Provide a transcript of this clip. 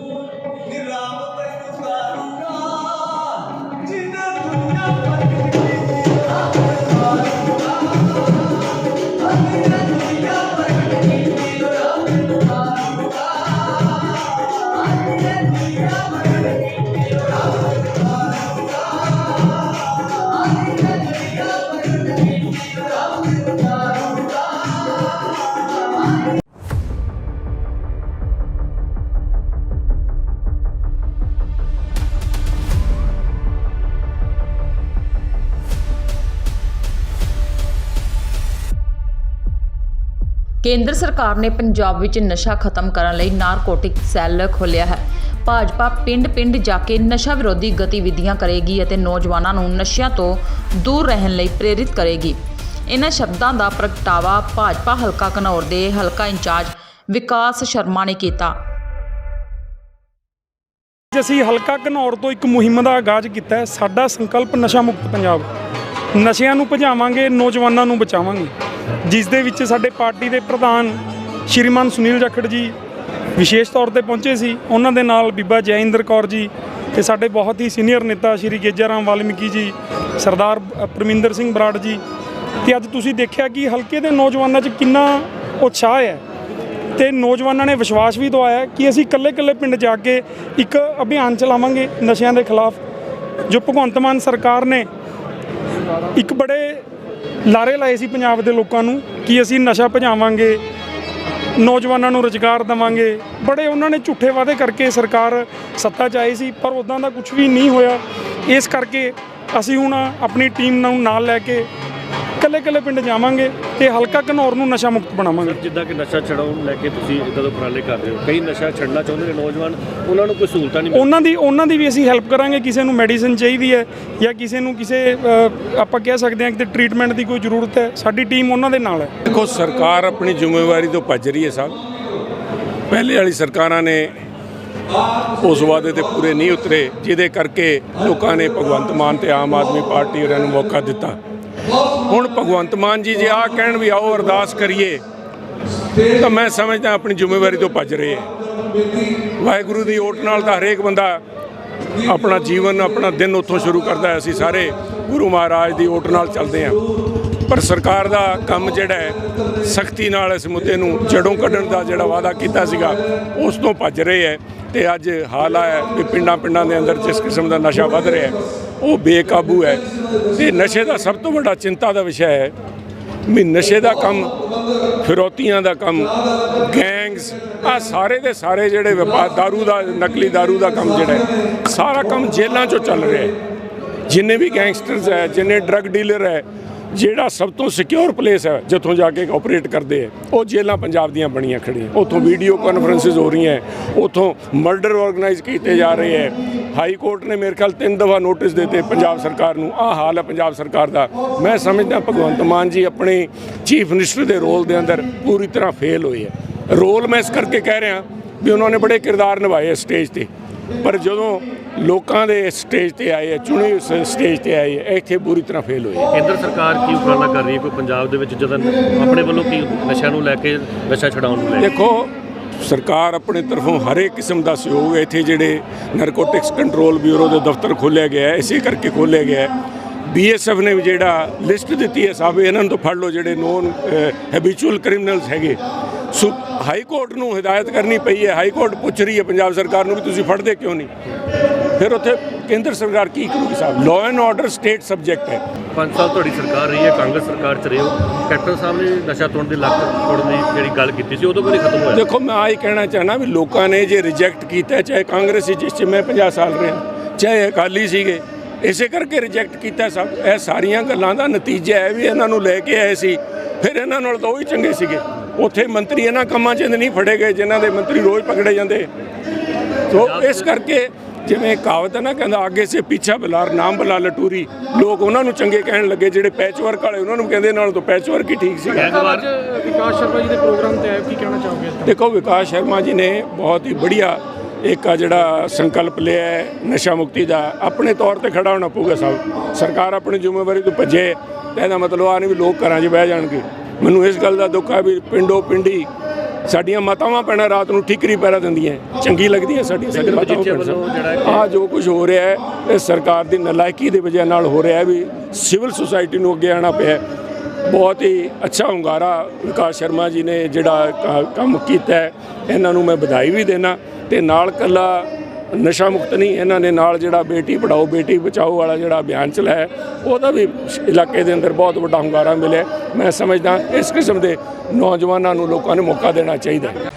निराम तक करुणा जिन दुनिया पर ਕੇਂਦਰ ਸਰਕਾਰ ਨੇ ਪੰਜਾਬ ਵਿੱਚ ਨਸ਼ਾ ਖਤਮ ਕਰਨ ਲਈ ਨਾਰਕੋਟਿਕ ਸੈੱਲ ਖੋਲ੍ਹਿਆ ਹੈ। ਭਾਜਪਾ ਪਿੰਡ-ਪਿੰਡ ਜਾ ਕੇ ਨਸ਼ਾ ਵਿਰੋਧੀ ਗਤੀਵਿਧੀਆਂ ਕਰੇਗੀ ਅਤੇ ਨੌਜਵਾਨਾਂ ਨੂੰ ਨਸ਼ਿਆਂ ਤੋਂ ਦੂਰ ਰਹਿਣ ਲਈ ਪ੍ਰੇਰਿਤ ਕਰੇਗੀ। ਇਹਨਾਂ ਸ਼ਬਦਾਂ ਦਾ ਪ੍ਰਗਟਾਵਾ ਭਾਜਪਾ ਹਲਕਾ ਘਨੌਰ ਦੇ ਹਲਕਾ ਇੰਚਾਰਜ ਵਿਕਾਸ ਸ਼ਰਮਾ ਨੇ ਕੀਤਾ। ਅੱਜ ਅਸੀਂ ਹਲਕਾ ਘਨੌਰ ਤੋਂ ਇੱਕ ਮੁਹਿੰਮ ਦਾ ਆਗਾਜ਼ ਕੀਤਾ ਹੈ। ਸਾਡਾ ਸੰਕਲਪ ਨਸ਼ਾ ਮੁਕਤ ਪੰਜਾਬ। ਨਸ਼ਿਆਂ ਨੂੰ ਭਜਾਵਾਂਗੇ, ਨੌਜਵਾਨਾਂ ਨੂੰ ਬਚਾਵਾਂਗੇ। ਜਿਸ ਦੇ ਵਿੱਚ ਸਾਡੇ ਪਾਰਟੀ ਦੇ ਪ੍ਰਧਾਨ ਸ਼੍ਰੀਮਾਨ ਸੁਨੀਲ ਜਾਖੜ ਜੀ ਵਿਸ਼ੇਸ਼ ਤੌਰ ਤੇ ਪਹੁੰਚੇ ਸੀ। ਉਹਨਾਂ ਦੇ ਨਾਲ ਬੀਬਾ ਜੈਇੰਦਰ ਕੌਰ ਜੀ ਤੇ ਸਾਡੇ ਬਹੁਤ ਹੀ ਸੀਨੀਅਰ ਨੇਤਾ ਸ਼੍ਰੀ ਗੇਜਾ ਰਾਮ ਵਾਲਮੀਕੀ ਜੀ, ਸਰਦਾਰ ਪਰਮਿੰਦਰ ਸਿੰਘ ਬਰਾੜ ਜੀ। ਤੇ ਅੱਜ ਤੁਸੀਂ ਦੇਖਿਆ ਕਿ ਹਲਕੇ ਦੇ ਨੌਜਵਾਨਾਂ 'ਚ ਕਿੰਨਾ ਉਤਸ਼ਾਹ ਹੈ ਤੇ ਨੌਜਵਾਨਾਂ ਨੇ ਵਿਸ਼ਵਾਸ ਵੀ ਦਵਾਇਆ ਕਿ ਅਸੀਂ ਇਕੱਲੇ-ਇਕੱਲੇ ਪਿੰਡ ਜਾ ਕੇ ਇੱਕ ਅਭਿਆਨ ਚਲਾਵਾਂਗੇ ਨਸ਼ਿਆਂ ਦੇ ਖਿਲਾਫ, ਜੋ ਭਗਵੰਤ ਮਾਨ ਸਰਕਾਰ ਨੇ ਇੱਕ ਬੜੇ ਲਾਰੇ ਲਾਏ ਸੀ ਪੰਜਾਬ ਦੇ ਲੋਕਾਂ ਨੂੰ ਕਿ ਅਸੀਂ ਨਸ਼ਾ ਭਜਾਵਾਂਗੇ, ਨੌਜਵਾਨਾਂ ਨੂੰ ਰੁਜ਼ਗਾਰ ਦੇਵਾਂਗੇ। ਬੜੇ ਉਹਨਾਂ ਨੇ ਝੂਠੇ ਵਾਅਦੇ ਕਰਕੇ ਸਰਕਾਰ ਸੱਤਾ 'ਚ ਆਈ ਸੀ, ਪਰ ਉਦਾਂ ਦਾ ਕੁਝ ਵੀ ਨਹੀਂ ਹੋਇਆ। ਇਸ ਕਰਕੇ ਅਸੀਂ ਹੁਣ ਆਪਣੀ ਟੀਮ ਨੂੰ ਨਾਲ ਲੈ ਕੇ ਇਕੱਲੇ-ਇਕੱਲੇ ਪਿੰਡ ਜਾਵਾਂਗੇ ਤੇ ਹਲਕਾ ਘਨੌਰ ਨੂੰ ਨਸ਼ਾ ਮੁਕਤ ਬਣਾਵਾਂਗੇ। ਜਿੱਦਾਂ ਕਿ ਨਸ਼ਾ ਛਡਾਉਣ ਲੈ ਕੇ ਤੁਸੀਂ ਇਦਾਂ ਦੇ ਉਪਰਾਲੇ ਕਰ ਰਹੇ ਹੋ। ਕਈ ਨਸ਼ਾ ਛੱਡਣਾ ਚਾਹੁੰਦੇ ਨੇ ਨੌਜਵਾਨ ਉਹਨਾਂ ਨੂੰ ਕੋਈ ਸਹੂਲਤਾਂ ਨਹੀਂ ਮਿਲ ਉਹਨਾਂ ਦੀ ਉਹਨਾਂ ਦੀ ਵੀ ਅਸੀਂ ਹੈਲਪ ਕਰਾਂਗੇ ਕਿਸੇ ਨੂੰ ਮੈਡੀਸਿਨ ਚਾਹੀਦੀ ਹੈ ਜਾਂ ਕਿਸੇ ਨੂੰ ਕਿਸੇ ਆਪਾਂ ਕਹਿ ਸਕਦੇ ਹਾਂ ਕਿ ਟ੍ਰੀਟਮੈਂਟ ਦੀ ਕੋਈ ਜ਼ਰੂਰਤ ਹੈ ਸਾਡੀ ਟੀਮ ਉਹਨਾਂ ਦੇ ਨਾਲ ਹੈ। ਦੇਖੋ ਸਰਕਾਰ ਆਪਣੀ ਜ਼ਿੰਮੇਵਾਰੀ ਤੋਂ ਭੱਜ ਰਹੀ ਹੈ ਸਾਹਿਬ ਪਹਿਲੇ ਵਾਲੀ ਸਰਕਾਰਾਂ ਨੇ ਉਸ ਵਾਅਦੇ ਤੇ ਪੂਰੇ ਨਹੀਂ ਉਤਰੇ ਜਿਹਦੇ ਕਰਕੇ ਲੋਕਾਂ ਨੇ ਭਗਵੰਤ ਮਾਨ ਤੇ ਆਮ ਆਦਮੀ ਪਾਰਟੀ ਉਹਨਾਂ ਨੂੰ ਮੌਕਾ ਦਿੱਤਾ। ਹੁਣ ਭਗਵੰਤ ਮਾਨ ਜੀ ਜੇ ਆ ਕਹਿਣ ਵੀ ਆਓ ਅਰਦਾਸ ਕਰੀਏ, ਤਾਂ ਮੈਂ ਸਮਝਦਾ ਆਪਣੀ ਜ਼ਿੰਮੇਵਾਰੀ ਤੋਂ ਭੱਜ ਰਹੇ ਹੈ। ਵਾਹਿਗੁਰੂ ਦੀ ਓਟ ਨਾਲ ਤਾਂ ਹਰੇਕ ਬੰਦਾ ਆਪਣਾ ਜੀਵਨ, ਆਪਣਾ ਦਿਨ ਉੱਥੋਂ ਸ਼ੁਰੂ ਕਰਦਾ ਅਸੀਂ ਸਾਰੇ ਗੁਰੂ ਮਹਾਰਾਜ ਦੀ ਓਟ ਨਾਲ ਚੱਲਦੇ ਹਾਂ। ਪਰ ਸਰਕਾਰ ਦਾ ਕੰਮ ਜਿਹੜਾ ਹੈ, ਸਖਤੀ ਨਾਲ ਇਸ ਮੁੱਦੇ ਨੂੰ ਜੜੋਂ ਕੱਢਣ ਦਾ ਜਿਹੜਾ ਵਾਅਦਾ ਕੀਤਾ ਸੀਗਾ, ਉਸ ਤੋਂ ਭੱਜ ਰਹੇ ਹੈ। ਤੇ ਅੱਜ ਹਾਲ ਹੈ ਵੀ ਪਿੰਡਾਂ ਪਿੰਡਾਂ ਦੇ ਅੰਦਰ ਜਿਸ ਕਿਸਮ ਦਾ ਨਸ਼ਾ ਵੱਧ ਰਿਹਾ ਹੈ ਉਹ ਬੇਕਾਬੂ ਹੈ ਤੇ ਨਸ਼ੇ ਦਾ ਸਭ ਤੋਂ ਵੱਡਾ ਚਿੰਤਾ ਦਾ ਵਿਸ਼ਾ ਹੈ ਵੀ ਨਸ਼ੇ ਦਾ ਕੰਮ ਫਿਰੌਤੀਆਂ ਦਾ ਕੰਮ ਗੈਂਗਸ ਆ ਸਾਰੇ ਦੇ ਸਾਰੇ ਜਿਹੜੇ ਵਪਾਰ दारू ਦਾ ਨਕਲੀ दारू ਦਾ ਕੰਮ ਜਿਹੜਾ ਹੈ ਸਾਰਾ ਕੰਮ ਜੇਲ੍ਹਾਂ 'ਚੋਂ ਚੱਲ ਰਿਹਾ ਹੈ ਜਿੰਨੇ ਵੀ ਗੈਂਗਸਟਰਸ ਹੈ ਜਿੰਨੇ ਡਰੱਗ ਡੀਲਰ ਹੈ ਜਿਹੜਾ ਸਭ ਤੋਂ ਸਿਕਿਉਰ ਪਲੇਸ ਹੈ, ਜਿੱਥੋਂ ਜਾ ਕੇ ਆਪਰੇਟ ਕਰਦੇ ਹੈ, ਉਹ ਜੇਲ੍ਹਾਂ ਪੰਜਾਬ ਦੀਆਂ ਬਣੀਆਂ ਖੜੀਆਂ ਉੱਥੋਂ ਵੀਡੀਓ ਕਾਨਫਰੰਸਿਸ ਹੋ ਰਹੀਆਂ ਉੱਥੋਂ ਮਰਡਰ ਆਰਗੇਨਾਈਜ਼ ਕੀਤੇ ਜਾ ਰਹੇ ਹੈ। ਹਾਈ ਕੋਰਟ ਨੇ ਮੇਰੇ ਖਿਆਲ ਤਿੰਨ ਦਫਾ ਨੋਟਿਸ ਦਿੱਤੇ ਪੰਜਾਬ ਸਰਕਾਰ ਨੂੰ, ਆਹ ਹਾਲ ਹੈ ਪੰਜਾਬ ਸਰਕਾਰ ਦਾ। ਮੈਂ ਸਮਝਦਾ ਭਗਵੰਤ ਮਾਨ ਜੀ ਆਪਣੇ ਚੀਫ ਮਿਨਿਸਟਰ ਦੇ ਰੋਲ ਦੇ ਅੰਦਰ ਪੂਰੀ ਤਰ੍ਹਾਂ ਫੇਲ ਹੋਏ ਹੈ। ਰੋਲ ਮੈਂ ਇਸ ਕਰਕੇ ਕਹਿ ਰਿਹਾ ਵੀ ਉਹਨਾਂ ਨੇ ਬੜੇ ਕਿਰਦਾਰ ਨਿਭਾਏ ਸਟੇਜ ਤੇ। ਪਰ ਜਦੋਂ ਲੋਕਾਂ ਦੇ ਸਟੇਜ ਤੇ ਆਏ ਹੈ, ਚੁਣੀ ਉਸ ਸਟੇਜ ਤੇ ਆਏ ਹੈ, ਇੱਥੇ ਬੁਰੀ ਤਰ੍ਹਾਂ ਫੇਲ ਹੋਏ। ਕੇਂਦਰ ਸਰਕਾਰ ਕੀ ਉਪਰਾਲਾ ਕਰ ਰਹੀ ਹੈ ਕੋਈ ਪੰਜਾਬ ਦੇ ਵਿੱਚ ਜਦੋਂ ਆਪਣੇ ਵੱਲੋਂ ਕੀ ਨਸ਼ਿਆਂ ਨੂੰ ਲੈ ਕੇ ਨਸ਼ਾ ਛਡਾਉਣ ਨੂੰ ਲੈ ਦੇਖੋ ਸਰਕਾਰ ਆਪਣੇ ਤਰਫੋਂ ਹਰੇਕ ਕਿਸਮ ਦਾ ਸਹਿਯੋਗ। ਇੱਥੇ ਜਿਹੜੇ ਨਾਰਕੋਟਿਕਸ ਕੰਟਰੋਲ ਬਿਊਰੋ ਦੇ ਦਫ਼ਤਰ ਖੋਲ੍ਹਿਆ ਗਿਆ ਹੈ ਇਸੇ ਕਰਕੇ ਖੋਲ੍ਹਿਆ ਗਿਆ ਹੈ ਬੀਐਸਐਫ ਨੇ ਵੀ ਜਿਹੜਾ ਲਿਸਟ ਦਿੱਤੀ ਹੈ ਸਾਹਿਬ ਇਹਨਾਂ ਨੂੰ ਤਾਂ ਫੜ ਲਓ ਜਿਹੜੇ ਨੋਨ ਹੈਬਿਚੁਅਲ ਕ੍ਰਿਮੀਨਲਸ ਹੈਗੇ ਹਾਈ ਕੋਰਟ ਨੂੰ ਹਦਾਇਤ ਕਰਨੀ ਪਈ ਹੈ। ਹਾਈ ਕੋਰਟ ਪੁੱਛ ਰਹੀ ਹੈ ਪੰਜਾਬ ਸਰਕਾਰ ਨੂੰ ਵੀ ਤੁਸੀਂ ਫੜਦੇ ਕਿਉਂ ਨਹੀਂ? ਫਿਰ ਉੱਥੇ ਕੇਂਦਰ ਸਰਕਾਰ ਕੀ ਕਰੂਗੀ ਸਾਹਿਬ? Law and order state subject ਹੈ। ਪੰਜ ਸਾਲ ਤੁਹਾਡੀ ਸਰਕਾਰ ਰਹੀ ਹੈ ਕਾਂਗਰਸ ਸਰਕਾਰ ਚ ਰਹੇ ਹੋ। ਕੈਪਟਨ ਸਾਹਿਬ ਨੇ ਨਸ਼ਾ ਤੋੜਨ ਦੀ ਲੱਤ ਤੋੜਨ ਦੀ ਜਿਹੜੀ ਗੱਲ ਕੀਤੀ ਸੀ ਉਦੋਂ ਕੋਈ ਖਤਮ ਹੋਇਆ? ਦੇਖੋ ਮੈਂ ਆਹੀ ਕਹਿਣਾ ਚਾਹਨਾ ਵੀ ਲੋਕਾਂ ਨੇ ਜੇ ਰਿਜੈਕਟ ਕੀਤਾ ਚਾਹੇ ਕਾਂਗਰਸੀ ਜਿਸ 'ਚ ਮੈਂ 50 ਸਾਲ ਰਿਹਾ ਚਾਹੇ ਅਕਾਲੀ ਸੀਗੇ ਇਸੇ ਕਰਕੇ ਰਿਜੈਕਟ ਕੀਤਾ ਸਭ। ਇਹ ਸਾਰੀਆਂ ਗੱਲਾਂ ਦਾ ਨਤੀਜਾ ਹੈ ਵੀ ਇਹਨਾਂ ਨੂੰ ਲੈ ਕੇ ਆਏ ਸੀ। ਫਿਰ ਇਹਨਾਂ ਨਾਲ ਤਾਂ ਉਹ ਹੀ ਚੰਗੇ ਸੀਗੇ। ਉੱਥੇ ਮੰਤਰੀ ਇਹਨਾਂ ਕੰਮਾਂ 'ਚ ਨਹੀਂ ਫੜੇ ਗਏ ਜਿਨ੍ਹਾਂ ਦੇ ਮੰਤਰੀ ਰੋਜ਼ ਪਕੜੇ ਜਾਂਦੇ। ਤੋ ਇਸ ਕਰਕੇ ਜਿਵੇਂ ਕਹਾਵਤ ਹੈ ਨਾ ਕਹਿੰਦਾ ਅੱਗੇ ਸੇ ਪਿੱਛਾ ਬਲਾਰ ਨਾਮ ਬਲਾ ਲਟੂਰੀ ਲੋਕ ਉਹਨਾਂ ਨੂੰ ਚੰਗੇ ਕਹਿਣ ਲੱਗੇ ਜਿਹੜੇ ਪੈਚ ਵਰਕ ਵਾਲੇ ਉਹਨਾਂ ਨੂੰ ਕਹਿੰਦੇ ਨਾਲ ਤੋਂ ਪੈਚ ਵਰਕ ਹੀ ਠੀਕ ਐਤਵਾਰ ਵਿਕਾਸ ਸ਼ਰਮਾ ਜੀ ਦੇ ਪ੍ਰੋਗਰਾਮ ਤੇ ਆਏ ਕੀ ਕਹਿਣਾ ਚਾਹੋਗੇ ਦੇਖੋ ਵਿਕਾਸ ਸ਼ਰਮਾ ਜੀ ਨੇ ਬਹੁਤ ਹੀ ਬੜੀਆ ਇੱਕ ਆ ਜਿਹੜਾ ਸੰਕਲਪ ਲਿਆ ਹੈ ਨਸ਼ਾ ਮੁਕਤੀ ਦਾ। ਆਪਣੇ ਤੌਰ ਤੇ ਖੜਾ ਹੋਣਾ ਪਊਗਾ ਸਭ। ਸਰਕਾਰ ਆਪਣੀ ਜ਼ਿੰਮੇਵਾਰੀ ਤੋਂ ਭੱਜੇ ਇਹਦਾ ਮਤਲਬ ਆ ਨਹੀਂ ਵੀ ਲੋਕ ਘਰਾਂ 'ਚ ਬਹਿ ਜਾਣਗੇ। ਮੈਨੂੰ ਇਸ ਗੱਲ ਦਾ ਦੁੱਖ ਹੈ ਵੀ ਪਿੰਡੋ ਪਿੰਡੀ ਸਾਡੀਆਂ ਮਾਤਾਵਾਂ ਪੈਣਾ ਰਾਤ ਨੂੰ ਠੀਕਰੀ ਪਹਿਰਾ ਦਿੰਦੀਆਂ ਚੰਗੀ ਲੱਗਦੀ ਹੈ ਸਾਡੀ ਸਾਡੀ ਲੇਕਿਨ ਮਾਤਾਵਾਂ ਮਜੀਠੀਆ ਭੈਣਾਂ ਵੱਲੋਂ ਜਿਹੜਾ ਕਿ- ਆ ਜੋ ਕੁਝ ਹੋ ਰਿਹਾ ਹੈ ਇਹ ਸਰਕਾਰ ਦੀ ਨਲਾਇਕੀ ਦੀ ਵਜ੍ਹਾ ਨਾਲ ਹੋ ਰਿਹਾ ਹੈ ਵੀ ਸਿਵਲ ਸੁਸਾਇਟੀ ਨੂੰ ਅੱਗੇ ਆਉਣਾ ਪਿਆ। ਬਹੁਤ ਹੀ ਅੱਛਾ ਹੁੰਗਾਰਾ ਵਿਕਾਸ ਸ਼ਰਮਾ ਜੀ ਨੇ ਜਿਹੜਾ ਕੰਮ ਕੀਤਾ ਇਹਨਾਂ ਨੂੰ ਮੈਂ ਵਧਾਈ ਵੀ ਦੇਣਾ ਤੇ ਨਾਲ ਕੱਲਾ ਨਸ਼ਾ ਮੁਕਤ ਨਹੀਂ, ਇਹਨਾਂ ਨੇ ਨਾਲ ਜਿਹੜਾ ਬੇਟੀ ਪੜਾਓ ਬੇਟੀ ਬਚਾਓ ਵਾਲਾ ਜਿਹੜਾ ਅਭਿਆਨ ਚਲਾਇਆ, ਉਹਦਾ ਵੀ ਇਲਾਕੇ ਦੇ ਅੰਦਰ ਬਹੁਤ ਵੱਡਾ ਹੁੰਗਾਰਾ ਮਿਲਿਆ। ਮੈਂ ਸਮਝਦਾ ਇਸ ਕਿਸਮ ਦੇ ਨੌਜਵਾਨਾਂ ਨੂੰ ਲੋਕਾਂ ਨੂੰ ਮੌਕਾ ਦੇਣਾ ਚਾਹੀਦਾ ਹੈ।